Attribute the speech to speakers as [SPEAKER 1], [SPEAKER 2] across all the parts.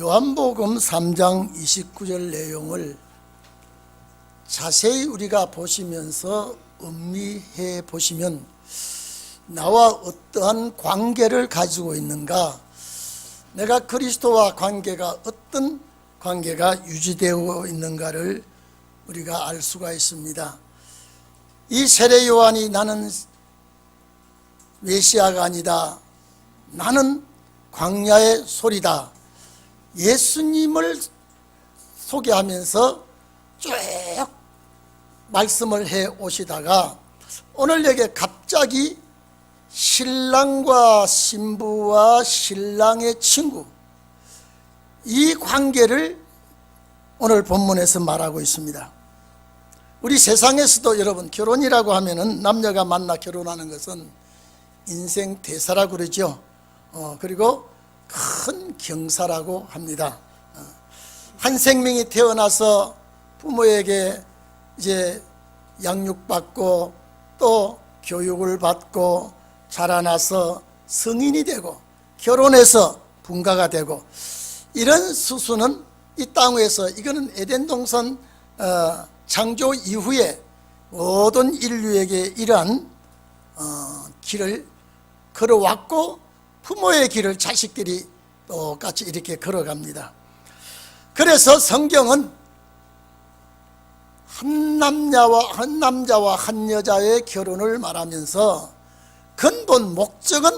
[SPEAKER 1] 요한복음 3장 29절 내용을 자세히 우리가 보시면서 음미해 보시면 나와 어떠한 관계를 가지고 있는가 내가 그리스도와 관계가 어떤 관계가 유지되고 있는가를 우리가 알 수가 있습니다. 이 세례 요한이 나는 메시아가 아니다. 나는 광야의 소리다. 예수님을 소개하면서 쭉 말씀을 해 오시다가 오늘 여기 갑자기 신랑과 신부와 신랑의 친구 이 관계를 오늘 본문에서 말하고 있습니다. 우리 세상에서도 여러분 결혼이라고 하면은 남녀가 만나 결혼하는 것은 인생 대사라고 그러죠. 어, 그리고 큰 경사라고 합니다. 어, 한 생명이 태어나서 부모에게 이제 양육받고 또 교육을 받고 자라나서 성인이 되고 결혼해서 분가가 되고 이런 수수는 이 땅에서 이거는 에덴 동산 어, 창조 이후에 모든 인류에게 이러한 어, 길을 걸어왔고 부모의 길을 자식들이 똑같이 이렇게 걸어갑니다. 그래서 성경은 한 남자와 한 남자와 한 여자의 결혼을 말하면서 근본 목적은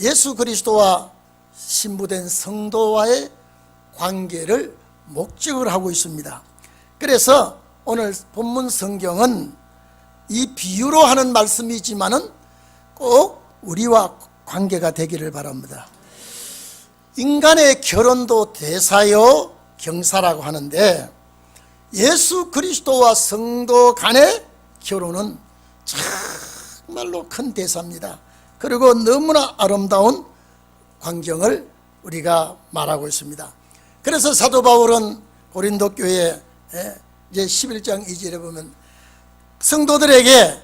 [SPEAKER 1] 예수 그리스도와 신부된 성도와의 관계를 목적을 하고 있습니다. 그래서 오늘 본문 성경은 이 비유로 하는 말씀이지만은 꼭 우리와 관계가 되기를 바랍니다. 인간의 결혼도 대사요 경사라고 하는데 예수 그리스도와 성도 간의 결혼은 정말로 큰 대사입니다. 그리고 너무나 아름다운 광경을 우리가 말하고 있습니다. 그래서 사도 바울은 고린도 교회 이제 11장 2절에 보면 성도들에게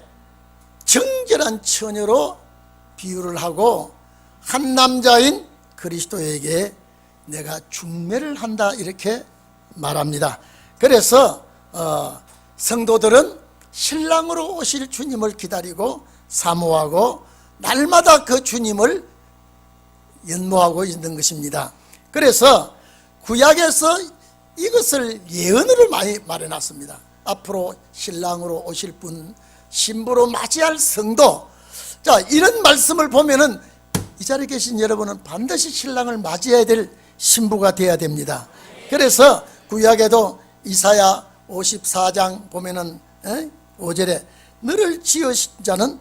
[SPEAKER 1] 정결한 처녀로 비유를 하고 한 남자인 그리스도에게 내가 중매를 한다 이렇게 말합니다. 그래서 어, 성도들은 신랑으로 오실 주님을 기다리고 사모하고 날마다 그 주님을 연모하고 있는 것입니다. 그래서 구약에서 이것을 예언으로 많이 말해놨습니다. 앞으로 신랑으로 오실 분, 신부로 맞이할 성도. 자, 이런 말씀을 보면은 이 자리에 계신 여러분은 반드시 신랑을 맞이해야 될 신부가 되어야 됩니다. 그래서 구약에도 이사야 54장 보면은 5절에 너를 지으신 자는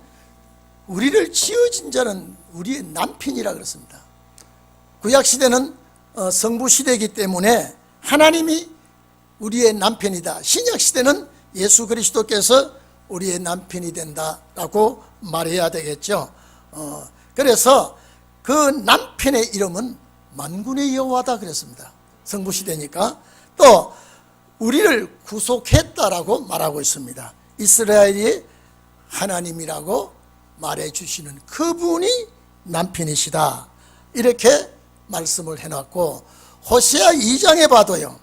[SPEAKER 1] 우리를 지어진 자는 우리의 남편이라 그랬습니다. 구약 시대는 어, 성부 시대이기 때문에 하나님이 우리의 남편이다. 신약 시대는 예수 그리스도께서 우리의 남편이 된다라고 말해야 되겠죠. 어, 그래서 그 남편의 이름은 만군의 여호와다 그랬습니다. 성부 시대니까 또 우리를 구속했다라고 말하고 있습니다. 이스라엘이 하나님이라고 말해 주시는 그분이 남편이시다. 이렇게 말씀을 해 놨고 호세아 2장에 봐도요.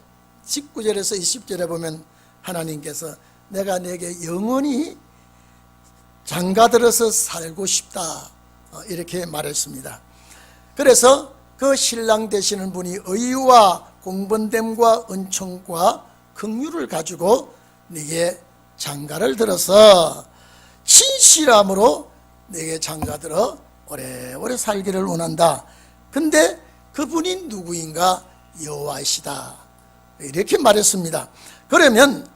[SPEAKER 1] 19절에서 20절에 보면 하나님께서 내가 내게 영원히 장가들어서 살고 싶다. 어, 이렇게 말했습니다. 그래서 그 신랑 되시는 분이 의와 공번됨과 은총과 긍휼을 가지고 네게 장가를 들어서 진실함으로 네게 장가 들어 오래오래 살기를 원한다. 근데 그분이 누구인가? 여호와이시다. 이렇게 말했습니다. 그러면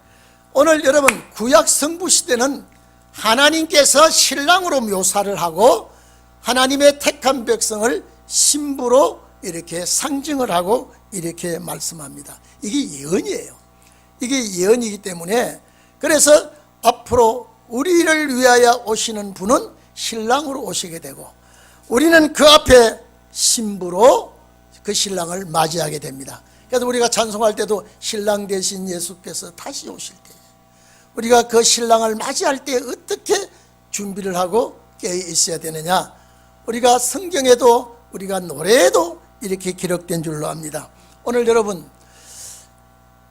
[SPEAKER 1] 오늘 여러분 구약 성부 시대는 하나님께서 신랑으로 묘사를 하고 하나님의 택한 백성을 신부로 이렇게 상징을 하고 이렇게 말씀합니다. 이게 예언이에요. 이게 예언이기 때문에 그래서 앞으로 우리를 위하여 오시는 분은 신랑으로 오시게 되고 우리는 그 앞에 신부로 그 신랑을 맞이하게 됩니다. 그래서 우리가 찬송할 때도 신랑 대신 예수께서 다시 오실 때 우리가 그 신랑을 맞이할 때 어떻게 준비를 하고 깨어 있어야 되느냐? 우리가 성경에도 우리가 노래에도 이렇게 기록된 줄로 압니다. 오늘 여러분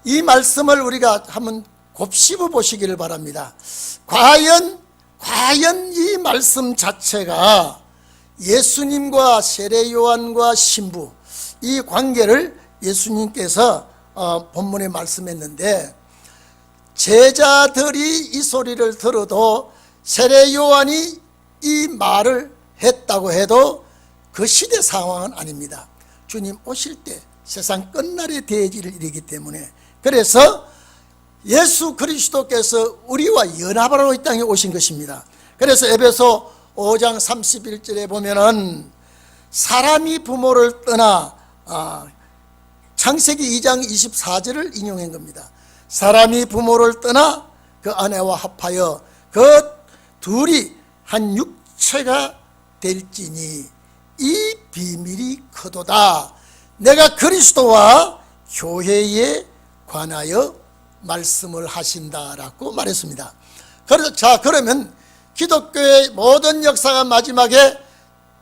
[SPEAKER 1] 이 말씀을 우리가 한번 곱씹어 보시기를 바랍니다. 과연 과연 이 말씀 자체가 예수님과 세례 요한과 신부 이 관계를 예수님께서 어, 본문에 말씀했는데 제자들이 이 소리를 들어도 세례 요한이 이 말을 했다고 해도 그 시대 상황은 아닙니다. 주님 오실 때 세상 끝날의 대지를 이르기 때문에 그래서 예수 그리스도께서 우리와 연합하러 이 땅에 오신 것입니다. 그래서 에베소 5장 31절에 보면은 사람이 부모를 떠나 아, 창세기 2장 24절을 인용한 겁니다. 사람이 부모를 떠나 그 아내와 합하여 그 둘이 한 육체가 될지니 이 비밀이 크도다. 내가 그리스도와 교회에 관하여 말씀을 하신다라고 말했습니다. 그래서 자 그러면 기독교의 모든 역사가 마지막에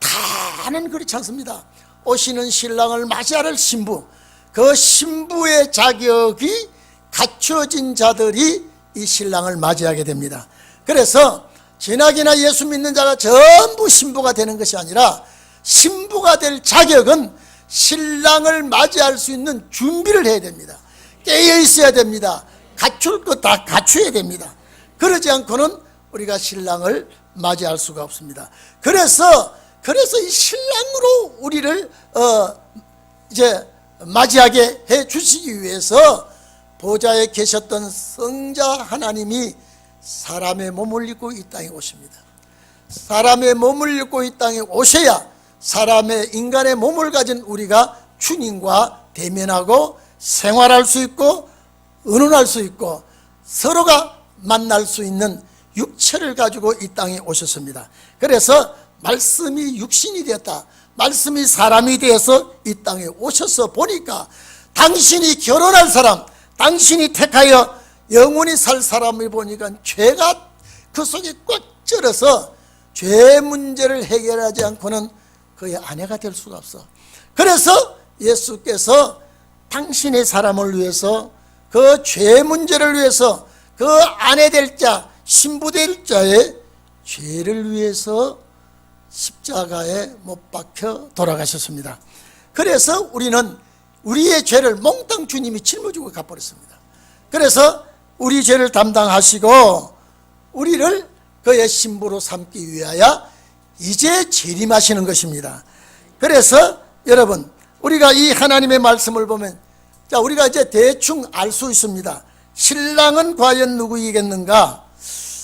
[SPEAKER 1] 다는 그렇지 않습니다. 오시는 신랑을 맞이할 신부, 그 신부의 자격이 갖춰진 자들이 이 신랑을 맞이하게 됩니다. 그래서 지나기나 예수 믿는 자가 전부 신부가 되는 것이 아니라 신부가 될 자격은 신랑을 맞이할 수 있는 준비를 해야 됩니다. 깨어 있어야 됩니다. 갖출 것 다 갖춰야 됩니다. 그러지 않고는 우리가 신랑을 맞이할 수가 없습니다. 그래서 그래서 이 신랑으로 우리를 어 이제 맞이하게 해 주시기 위해서 보좌에 계셨던 성자 하나님이 사람의 몸을 입고 이 땅에 오십니다. 사람의 몸을 입고 이 땅에 오셔야 사람의 인간의 몸을 가진 우리가 주님과 대면하고 생활할 수 있고 의논할 수 있고 서로가 만날 수 있는 육체를 가지고 이 땅에 오셨습니다. 그래서 말씀이 육신이 되었다. 말씀이 사람이 되어서 이 땅에 오셔서 보니까 당신이 결혼할 사람, 당신이 택하여 영원히 살 사람을 보니까 죄가 그 속에 꽉 쩔어서 죄 문제를 해결하지 않고는 그의 아내가 될 수가 없어. 그래서 예수께서 당신의 사람을 위해서 그 죄 문제를 위해서 그 아내 될 자, 신부 될 자의 죄를 위해서 십자가에 못 박혀 돌아가셨습니다. 그래서 우리는 우리의 죄를 몽땅 주님이 짊어지고 가버렸습니다. 그래서 우리 죄를 담당하시고 우리를 그의 신부로 삼기 위하여 이제 재림하시는 것입니다. 그래서 여러분 우리가 이 하나님의 말씀을 보면 자 우리가 이제 대충 알 수 있습니다. 신랑은 과연 누구이겠는가?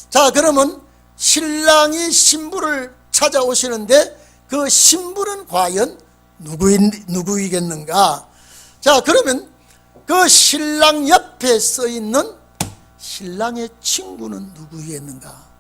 [SPEAKER 1] 자 그러면 신랑이 신부를 찾아오시는데 그 신부는 과연 누구이, 누구이겠는가? 자 그러면 그 신랑 옆에 써 있는 신랑의 친구는 누구이겠는가?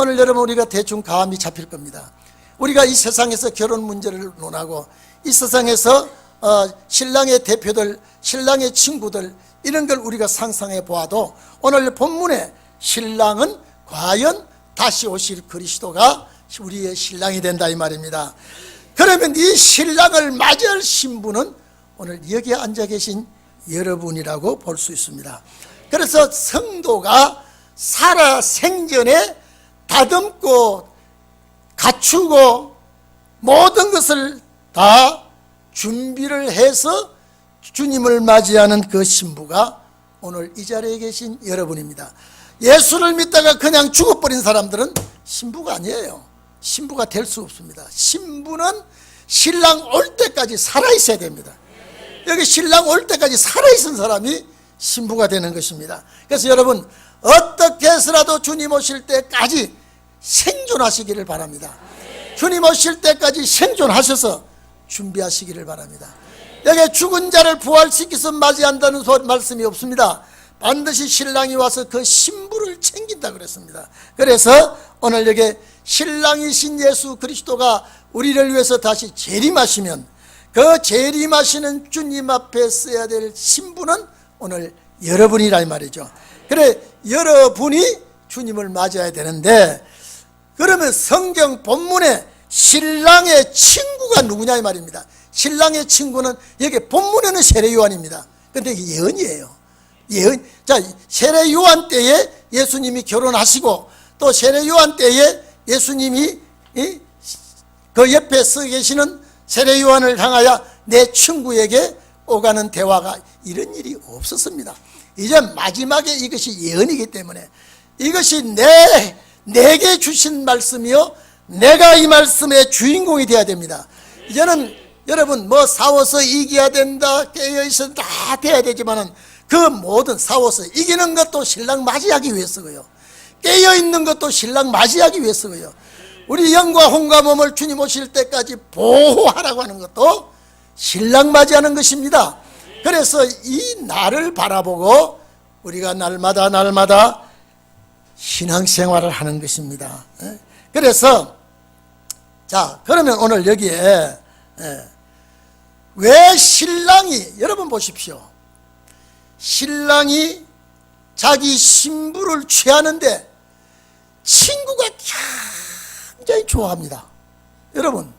[SPEAKER 1] 오늘 여러분 우리가 대충 감이 잡힐 겁니다. 우리가 이 세상에서 결혼 문제를 논하고 이 세상에서 어, 신랑의 대표들, 신랑의 친구들 이런 걸 우리가 상상해 보아도 오늘 본문에 신랑은 과연 다시 오실 그리스도가 우리의 신랑이 된다 이 말입니다. 그러면 이 신랑을 맞이할 신부는 오늘 여기에 앉아 계신 여러분이라고 볼 수 있습니다. 그래서 성도가 살아 생전에 다듬고 갖추고 모든 것을 다 준비를 해서 주님을 맞이하는 그 신부가 오늘 이 자리에 계신 여러분입니다. 예수를 믿다가 그냥 죽어버린 사람들은 신부가 아니에요. 신부가 될 수 없습니다. 신부는 신랑 올 때까지 살아있어야 됩니다. 여기 신랑 올 때까지 살아있은 사람이 신부가 되는 것입니다. 그래서 여러분, 어떻게 해서라도 주님 오실 때까지 생존하시기를 바랍니다. 주님 오실 때까지 생존하셔서 준비하시기를 바랍니다. 여기 죽은 자를 부활시켜서 맞이한다는 말씀이 없습니다. 반드시 신랑이 와서 그 신부를 챙긴다 그랬습니다. 그래서 오늘 여기 신랑이신 예수 그리스도가 우리를 위해서 다시 재림하시면 그 재림하시는 주님 앞에 써야 될 신부는 오늘 여러분이라 말이죠. 그래 여러분이 주님을 맞아야 되는데 그러면 성경 본문에 신랑의 친구가 누구냐 이 말입니다. 신랑의 친구는 여기 본문에는 세례 요한입니다. 근데 예언이에요. 예언. 자, 세례 요한 때에 예수님이 결혼하시고 또 세례 요한 때에 예수님이 이, 그 옆에 서 계시는 세례 요한을 향하여 내 친구에게 오가는 대화가 이런 일이 없었습니다. 이제 마지막에 이것이 예언이기 때문에 이것이 내 내게 주신 말씀이요 내가 이 말씀의 주인공이 되어야 됩니다. 이제는 여러분 뭐 싸워서 이겨야 된다 깨어 있어 다 돼야 되지만은 그 모든 싸워서 이기는 것도 신랑 맞이하기 위해서고요. 깨어 있는 것도 신랑 맞이하기 위해서고요. 우리 영과 혼과 몸을 주님 오실 때까지 보호하라고 하는 것도 신랑 맞이하는 것입니다. 그래서 이 날을 바라보고 우리가 날마다 날마다 신앙생활을 하는 것입니다. 예? 그래서 자 그러면 오늘 여기에 예, 왜 신랑이 여러분 보십시오. 신랑이 자기 신부를 취하는데 친구가 굉장히 좋아합니다. 여러분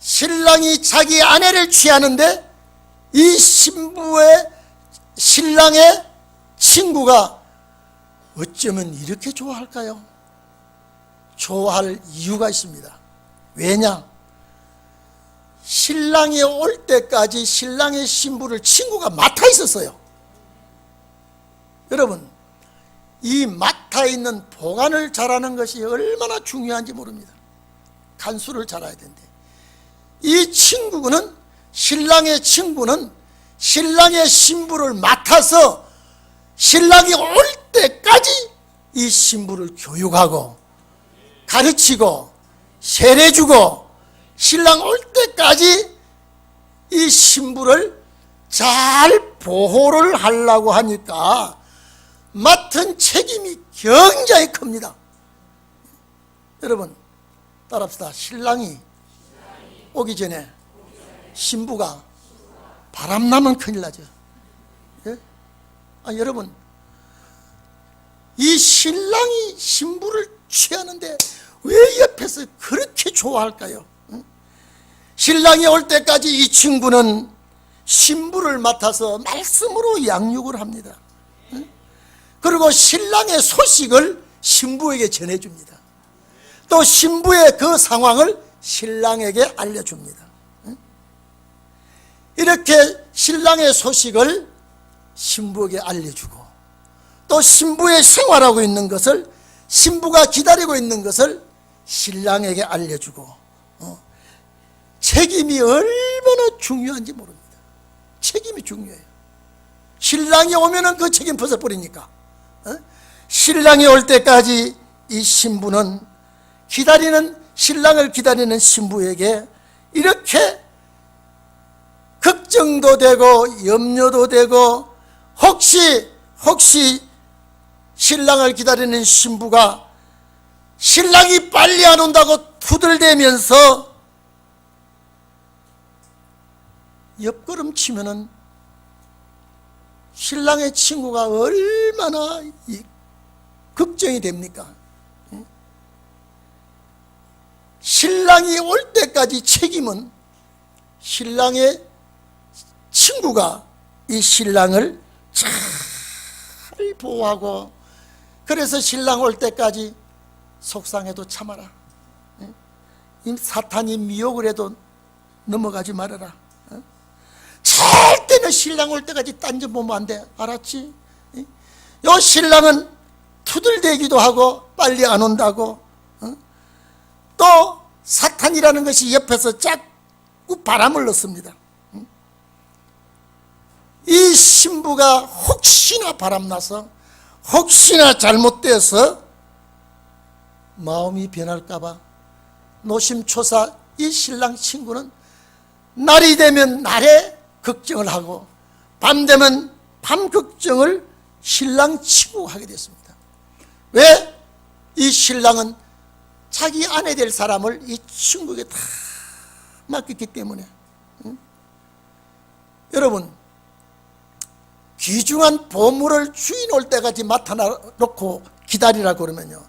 [SPEAKER 1] 신랑이 자기 아내를 취하는데 이 신부의 신랑의 친구가 어쩌면 이렇게 좋아할까요? 좋아할 이유가 있습니다. 왜냐? 신랑이 올 때까지 신랑의 신부를 친구가 맡아 있었어요. 여러분, 이 맡아 있는 보관을 잘하는 것이 얼마나 중요한지 모릅니다. 간수를 잘해야 된대. 이 친구는 신랑의 친구는 신랑의 신부를 맡아서 신랑이 올 때까지 이 신부를 교육하고 가르치고 세례주고 신랑 올 때까지 이 신부를 잘 보호를 하려고 하니까 맡은 책임이 굉장히 큽니다. 여러분 따라합시다. 신랑이 오기 전에 신부가 바람나면 큰일 나죠. 예? 아, 여러분, 이 신랑이 신부를 취하는데 왜 옆에서 그렇게 좋아할까요? 응? 신랑이 올 때까지 이 친구는 신부를 맡아서 말씀으로 양육을 합니다. 응? 그리고 신랑의 소식을 신부에게 전해줍니다. 또 신부의 그 상황을 신랑에게 알려줍니다. 이렇게 신랑의 소식을 신부에게 알려주고 또 신부의 생활하고 있는 것을 신부가 기다리고 있는 것을 신랑에게 알려주고 어, 책임이 얼마나 중요한지 모릅니다. 책임이 중요해요. 신랑이 오면은 그 책임 벗어버리니까 어? 신랑이 올 때까지 이 신부는 기다리는 신랑을 기다리는 신부에게 이렇게 걱정도 되고 염려도 되고 혹시 혹시 신랑을 기다리는 신부가 신랑이 빨리 안 온다고 투들대면서 옆걸음 치면은 신랑의 친구가 얼마나 이 걱정이 됩니까? 신랑이 올 때까지 책임은 신랑의 친구가 이 신랑을 잘 보호하고 그래서 신랑 올 때까지 속상해도 참아라. 이 사탄이 미혹을 해도 넘어가지 말아라. 절대는 신랑 올 때까지 딴짓 보면 안 돼. 알았지? 요 신랑은 투들대기도 하고 빨리 안 온다고 또 사탄이라는 것이 옆에서 자꾸 바람을 넣습니다. 이 신부가 혹시나 바람나서 혹시나 잘못돼서 마음이 변할까봐 노심초사 이 신랑 친구는 날이 되면 날에 걱정을 하고 밤 되면 밤 걱정을 신랑 친구가 하게 됐습니다. 왜? 이 신랑은 자기 아내 될 사람을 이 친구에게 다 맡겼기 때문에 응? 여러분 귀중한 보물을 주인 올 때까지 맡아놓고 기다리라 그러면요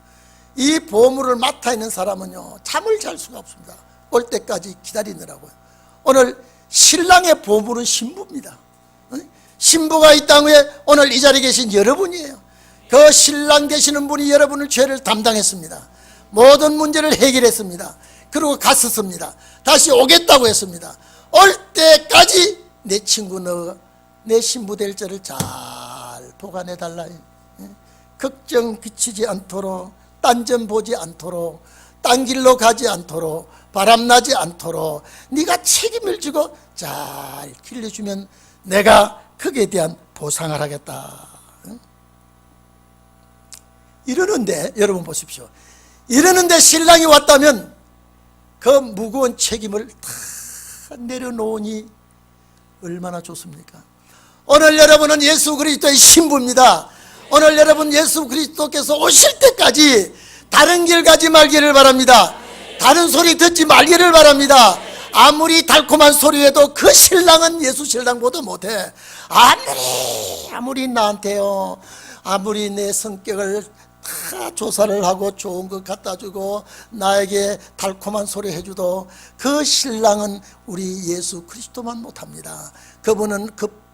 [SPEAKER 1] 이 보물을 맡아 있는 사람은요 잠을 잘 수가 없습니다 올 때까지 기다리느라고요. 오늘 신랑의 보물은 신부입니다. 어? 신부가 이땅 위에 오늘 이 자리에 계신 여러분이에요. 그 신랑 되시는 분이 여러분을 죄를 담당했습니다. 모든 문제를 해결했습니다. 그리고 갔었습니다. 다시 오겠다고 했습니다. 올 때까지 내 친구 너, 내 신부 될 자를 잘 보관해 달라. 걱정 비치지 않도록, 딴점 보지 않도록, 딴 길로 가지 않도록, 바람나지 않도록 네가 책임을 지고 잘 길러주면 내가 그에 대한 보상을 하겠다. 이러는데 여러분 보십시오. 이러는데 신랑이 왔다면 그 무거운 책임을 다 내려놓으니 얼마나 좋습니까? 오늘 여러분은 예수 그리스도의 신부입니다. 오늘 여러분 예수 그리스도께서 오실 때까지 다른 길 가지 말기를 바랍니다. 다른 소리 듣지 말기를 바랍니다. 아무리 달콤한 소리해도 그 신랑은 예수 신랑보다 못해. 아무리 아무리 나한테요. 아무리 내 성격을 다 조사를 하고 좋은 것 갖다 주고 나에게 달콤한 소리 해주도 그 신랑은 우리 예수 그리스도만 못합니다. 그분은 그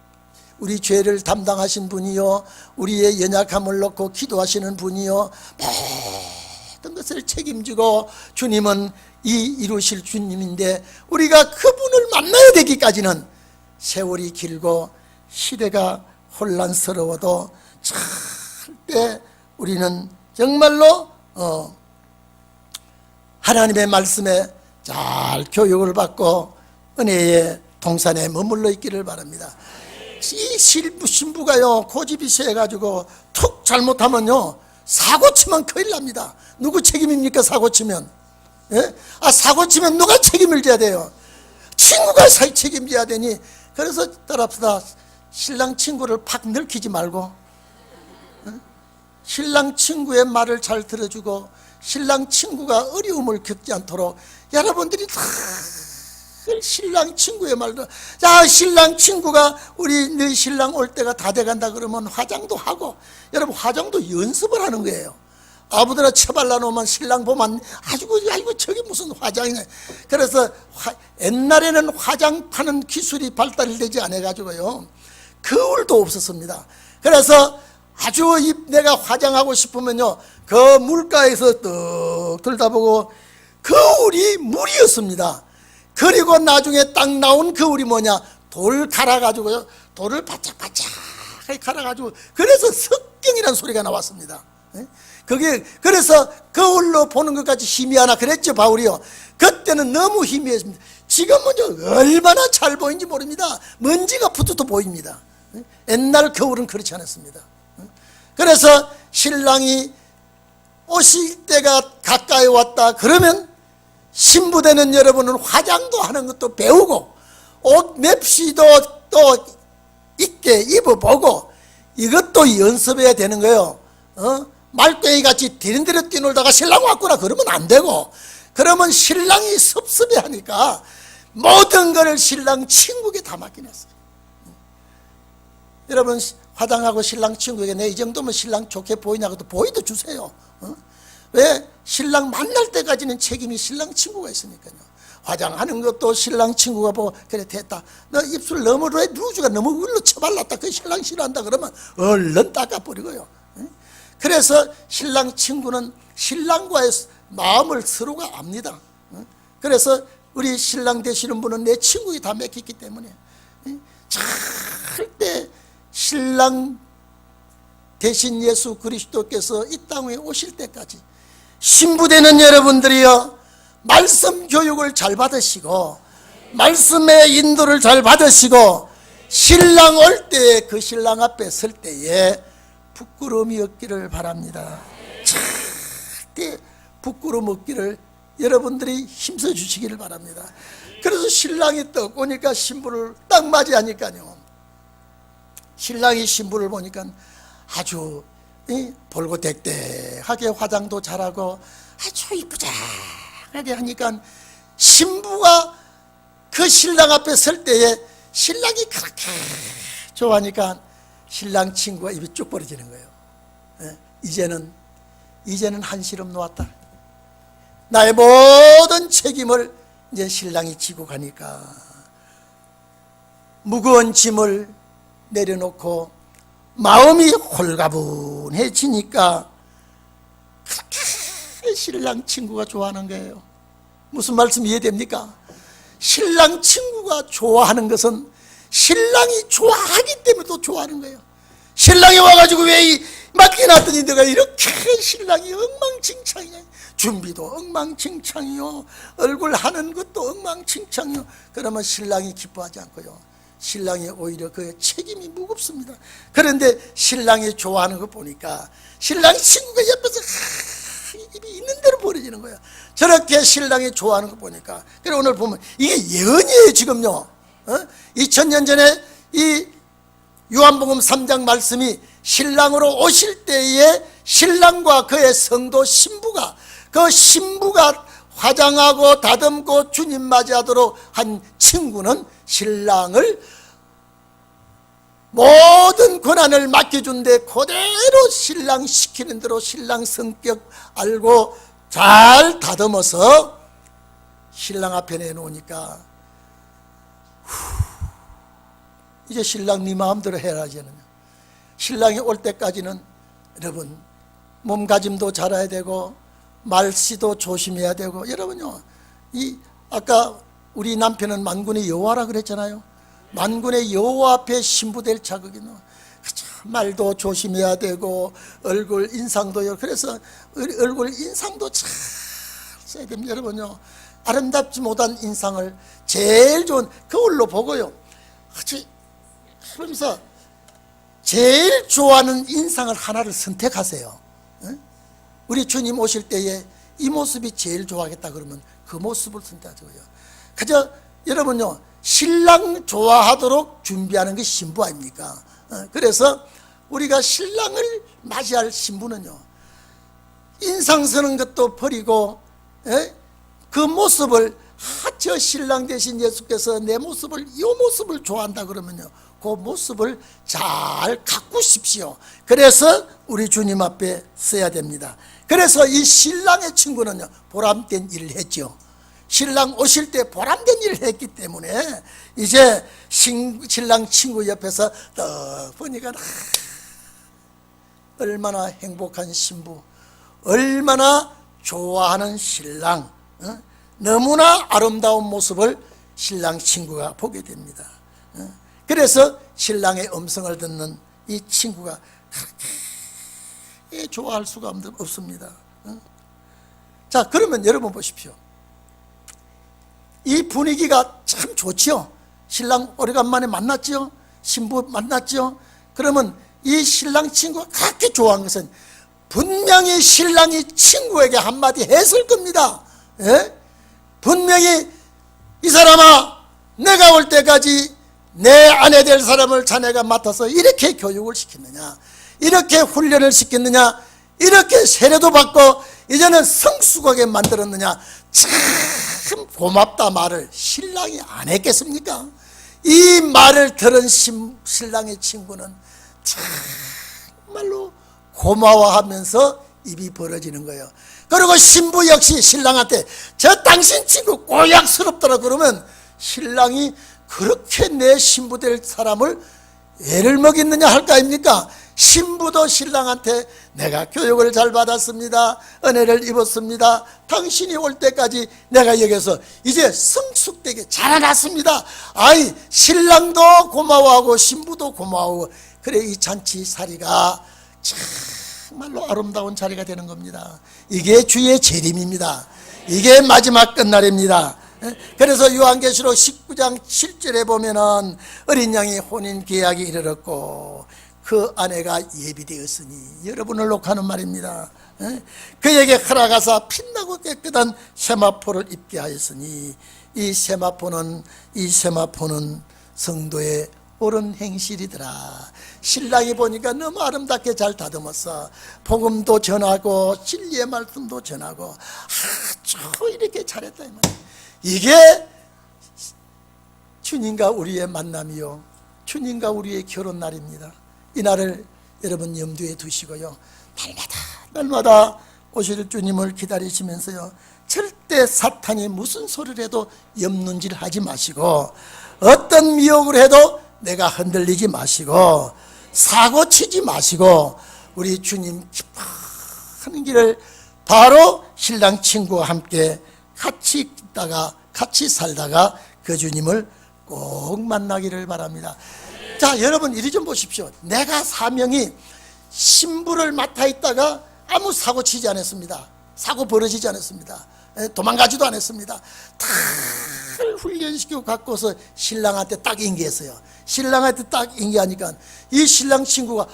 [SPEAKER 1] 우리 죄를 담당하신 분이요 우리의 연약함을 놓고 기도하시는 분이요 모든 것을 책임지고 주님은 이 이루실 주님인데 우리가 그분을 만나야 되기까지는 세월이 길고 시대가 혼란스러워도 절대 우리는 정말로 어, 하나님의 말씀에 잘 교육을 받고 은혜의 동산에 머물러 있기를 바랍니다. 이 실부 신부가요 고집이 세가지고 툭 잘못하면요 사고 치면 큰일 납니다. 누구 책임입니까 사고 치면? 예? 아 사고 치면 누가 책임을 져야 돼요? 친구가 사 책임져야 되니 그래서 따라서 신랑 친구를 팍 늙히지 말고 신랑 친구의 말을 잘 들어주고 신랑 친구가 어려움을 겪지 않도록 여러분들이 다 신랑 친구의 말도 자 신랑 친구가 우리 네 신랑 올 때가 다 돼간다 그러면 화장도 하고 여러분 화장도 연습을 하는 거예요. 아무데나 처발라 놓으면 신랑 보면 아이고 아이고 저게 무슨 화장이네. 그래서 화, 옛날에는 화장 파는 기술이 발달이 되지 않아 가지고요. 거울도 없었습니다. 그래서 아주 이 내가 화장하고 싶으면요 그 물가에서 떡 들다보고 거울이 물이었습니다 그리고 나중에 딱 나온 거울이 뭐냐 돌 갈아가지고요 돌을 바짝바짝하게 갈아가지고 그래서 석경이라는 소리가 나왔습니다. 예? 그게 그래서 거울로 보는 것까지 희미하나 그랬죠 바울이요. 그때는 너무 희미했습니다. 지금은요 얼마나 잘 보이는지 모릅니다. 먼지가 붙어도 보입니다. 예? 옛날 거울은 그렇지 않았습니다. 그래서 신랑이 오실 때가 가까이 왔다 그러면 신부 되는 여러분은 화장도 하는 것도 배우고 옷 맵시도 또 있게 입어보고 이것도 연습해야 되는 거예요 어? 말꽹이 같이 디른디르 뛰놀다가 신랑 왔구나 그러면 안 되고 그러면 신랑이 섭섭해하니까 모든 것을 신랑 친구에게 다 맡겨냈어요 여러분 화장하고 신랑 친구에게 내 이 정도면 신랑 좋게 보이냐고 또 보이도 주세요. 어? 왜 신랑 만날 때까지는 책임이 신랑 친구가 있으니까요. 화장하는 것도 신랑 친구가 보고 그래 됐다. 너 입술 너무 왜 루즈가 너무 울러 쳐발랐다. 그 신랑 싫어한다 그러면 얼른 닦아버리고요. 어? 그래서 신랑 친구는 신랑과의 마음을 서로가 압니다. 어? 그래서 우리 신랑 되시는 분은 내 친구에 다 맥혔기 때문에 어? 절대 신랑 대신 예수 그리스도께서 이 땅에 오실 때까지 신부되는 여러분들이요 말씀 교육을 잘 받으시고 말씀의 인도를 잘 받으시고 신랑 올 때에 그 신랑 앞에 설 때에 부끄러움이 없기를 바랍니다. 절대 부끄러움 없기를 여러분들이 힘써 주시기를 바랍니다. 그래서 신랑이 떡 오니까 신부를 딱 맞이하니까요. 신랑이 신부를 보니까 아주 볼고댁댁하게 화장도 잘하고 아주 이쁘장하게 하니까 신부가 그 신랑 앞에 설 때에 신랑이 그렇게 좋아하니까 신랑 친구가 입이 쭉 벌어지는 거예요. 예, 이제는 이제는 한시름 놓았다. 나의 모든 책임을 이제 신랑이 지고 가니까 무거운 짐을 내려놓고 마음이 홀가분해지니까 신랑 친구가 좋아하는 거예요. 무슨 말씀 이해됩니까? 신랑 친구가 좋아하는 것은 신랑이 좋아하기 때문에 또 좋아하는 거예요. 신랑이 와가지고 왜이 맡겨놨더니 내가 이렇게 신랑이 엉망진창이냐. 준비도 엉망진창이요. 얼굴 하는 것도 엉망진창이요. 그러면 신랑이 기뻐하지 않고요. 신랑이 오히려 그의 책임이 무겁습니다. 그런데 신랑이 좋아하는 거 보니까 신랑이 친구가 옆에서 하, 입이 있는 대로 버려지는 거야. 저렇게 신랑이 좋아하는 거 보니까. 그래 오늘 보면 이게 예언이에요 지금요. 어? 2000년 전에 이 요한복음 3장 말씀이 신랑으로 오실 때에 신랑과 그의 성도 신부가 그 신부가 화장하고 다듬고 주님 맞이하도록 한 친구는 신랑을 모든 권한을 맡겨준데 그대로 신랑 시키는 대로 신랑 성격 알고 잘 다듬어서 신랑 앞에 내놓으니까 후, 이제 신랑 네 마음대로 해라 이제는. 신랑이 올 때까지는 여러분 몸가짐도 잘해야 되고 말씨도 조심해야 되고 여러분요 이 아까 우리 남편은 만군의 여호와라 그랬잖아요 만군의 여호와 앞에 신부될 너 그쵸? 말도 조심해야 되고 얼굴 인상도요 그래서 얼굴 인상도 잘 써야 됩니다 여러분요 아름답지 못한 인상을 제일 좋은 거울로 보고요 같이 그러면서 제일 좋아하는 인상을 하나를 선택하세요. 응? 우리 주님 오실 때에 이 모습이 제일 좋아하겠다 그러면 그 모습을 선택하고요. 그저 여러분요 신랑 좋아하도록 준비하는 게 신부 아닙니까? 어, 그래서 우리가 신랑을 맞이할 신부는요 인상 쓰는 것도 버리고 예? 그 모습을 아, 저 신랑 대신 예수께서 내 모습을 이 모습을 좋아한다 그러면요 그 모습을 잘 가꾸십시오 그래서 우리 주님 앞에 서야 됩니다 그래서 이 신랑의 친구는요 보람된 일을 했죠 신랑 오실 때 보람된 일을 했기 때문에 이제 신, 신랑 친구 옆에서 떡 보니까 아, 얼마나 행복한 신부 얼마나 좋아하는 신랑 어? 너무나 아름다운 모습을 신랑 친구가 보게 됩니다. 어? 그래서 신랑의 음성을 듣는 이 친구가 좋아할 수가 없습니다. 어? 자, 그러면 여러분 보십시오. 이 분위기가 참 좋지요. 신랑 오래간만에 만났죠. 신부 만났죠. 그러면 이 신랑 친구가 그렇게 좋아한 것은 분명히 신랑이 친구에게 한마디 했을 겁니다. 예? 분명히 이 사람아 내가 올 때까지 내 아내 될 사람을 자네가 맡아서 이렇게 교육을 시켰느냐 이렇게 훈련을 시켰느냐 이렇게 세례도 받고 이제는 성숙하게 만들었느냐 참 고맙다 말을 신랑이 안 했겠습니까? 이 말을 들은 신, 신랑의 친구는 정말로 고마워하면서 입이 벌어지는 거예요. 그리고 신부 역시 신랑한테 저 당신 친구 꼬약스럽더라 그러면 신랑이 그렇게 내 신부 될 사람을 애를 먹이느냐 할 거 아닙니까? 신부도 신랑한테 내가 교육을 잘 받았습니다. 은혜를 입었습니다. 당신이 올 때까지 내가 여기서 이제 성숙되게 자라났습니다. 아이, 신랑도 고마워하고 신부도 고마워하고 그래 이 잔치살이가 정말로 아름다운 자리가 되는 겁니다. 이게 주의 재림입니다. 이게 마지막 끝날입니다. 그래서 요한계시록 19장 7절에 보면은 어린 양이 혼인 계약이 이르렀고 그 아내가 예비되었으니 여러분을 녹하는 말입니다. 그에게 허락하사 빛나고 깨끗한 세마포를 입게 하였으니 이 세마포는 이 세마포는 성도의 옳은 행실이더라. 신랑이 보니까 너무 아름답게 잘 다듬었어. 복음도 전하고 진리의 말씀도 전하고 아주 이렇게 잘했다 이. 이게 주님과 우리의 만남이요. 주님과 우리의 결혼 날입니다. 이 날을 여러분 염두에 두시고요. 날마다 날마다 오실 주님을 기다리시면서요. 절대 사탄이 무슨 소리를 해도 염눈질 하지 마시고 어떤 미혹을 해도 내가 흔들리지 마시고 사고 치지 마시고 우리 주님 기뻐하는 길을 바로 신랑 친구와 함께 같이 있다가 같이 살다가 그 주님을 꼭 만나기를 바랍니다. 자, 여러분 이리 좀 보십시오. 내가 사명이 신부를 맡아 있다가 아무 사고 치지 않았습니다. 사고 벌어지지 않았습니다. 에, 도망가지도 않았습니다. 다 훈련시키고 갖고서 신랑한테 딱 인계했어요. 신랑한테 딱 인계하니까 이 신랑 친구가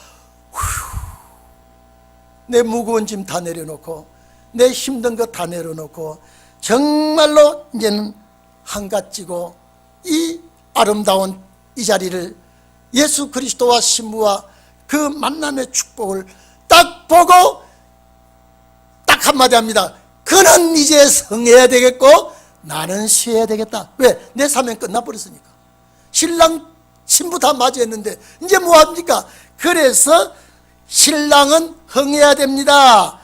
[SPEAKER 1] 내 무거운 짐 다 내려놓고 내 힘든 것다 내려놓고 정말로 이제는 한갓지고 이 아름다운 이 자리를 예수 그리스도와 신부와 그 만남의 축복을 딱 보고 딱 한마디 합니다. 그는 이제 성해야 되겠고 나는 쉬어야 되겠다. 왜? 내 사명 끝나버렸으니까. 신랑 신부 다 맞이했는데 이제 뭐합니까? 그래서 신랑은 흥해야 됩니다.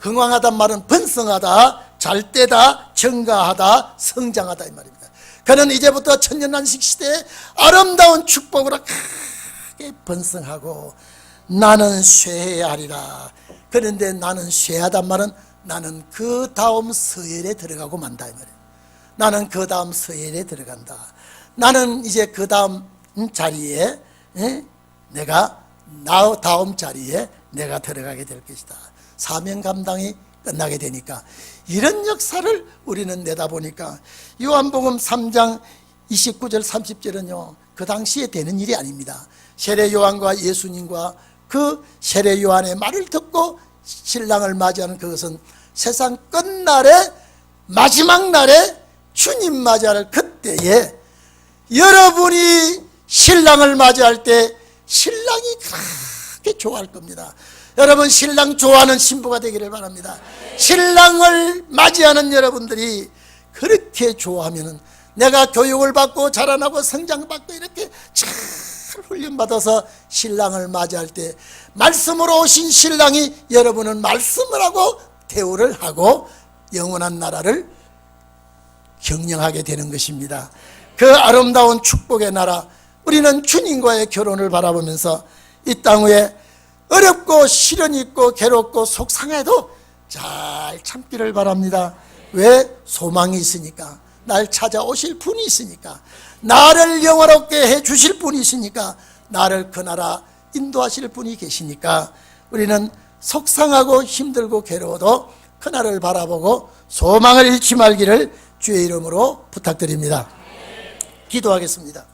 [SPEAKER 1] 흥왕하단 말은 번성하다, 잘 때다, 정가하다, 성장하다 이 말입니다. 그는 이제부터 천년난식 시대에 아름다운 축복으로 크게 번성하고 나는 쇠해야 하리라. 그런데 나는 쇠하단 말은 나는 그 다음 서열에 들어가고 만다 이 말이에요. 나는 그 다음 서열에 들어간다. 나는 이제 그 다음 자리에 예? 내가 나 다음 자리에 내가 들어가게 될 것이다. 사명 감당이 끝나게 되니까 이런 역사를 우리는 내다보니까 요한복음 3장 29절 30절은요 그 당시에 되는 일이 아닙니다. 세례 요한과 예수님과 그 세례 요한의 말을 듣고 신랑을 맞이하는 그것은 세상 끝날에 마지막 날에 주님 맞이할 그때에 여러분이 신랑을 맞이할 때 신랑이 그렇게 좋아할 겁니다. 여러분 신랑 좋아하는 신부가 되기를 바랍니다. 신랑을 맞이하는 여러분들이 그렇게 좋아하면은 내가 교육을 받고 자라나고 성장받고 이렇게 잘 훈련받아서 신랑을 맞이할 때 말씀으로 오신 신랑이 여러분은 말씀을 하고 대우를 하고 영원한 나라를 경영하게 되는 것입니다. 그 아름다운 축복의 나라 우리는 주님과의 결혼을 바라보면서 이 땅 위에 어렵고 시련이 있고 괴롭고 속상해도 잘 참기를 바랍니다. 왜? 소망이 있으니까. 날 찾아오실 분이 있으니까. 나를 영화롭게 해 주실 분이 있으니까. 나를 그 나라 인도하실 분이 계시니까. 우리는 속상하고 힘들고 괴로워도 그날을 바라보고 소망을 잃지 말기를 주의 이름으로 부탁드립니다. 기도하겠습니다.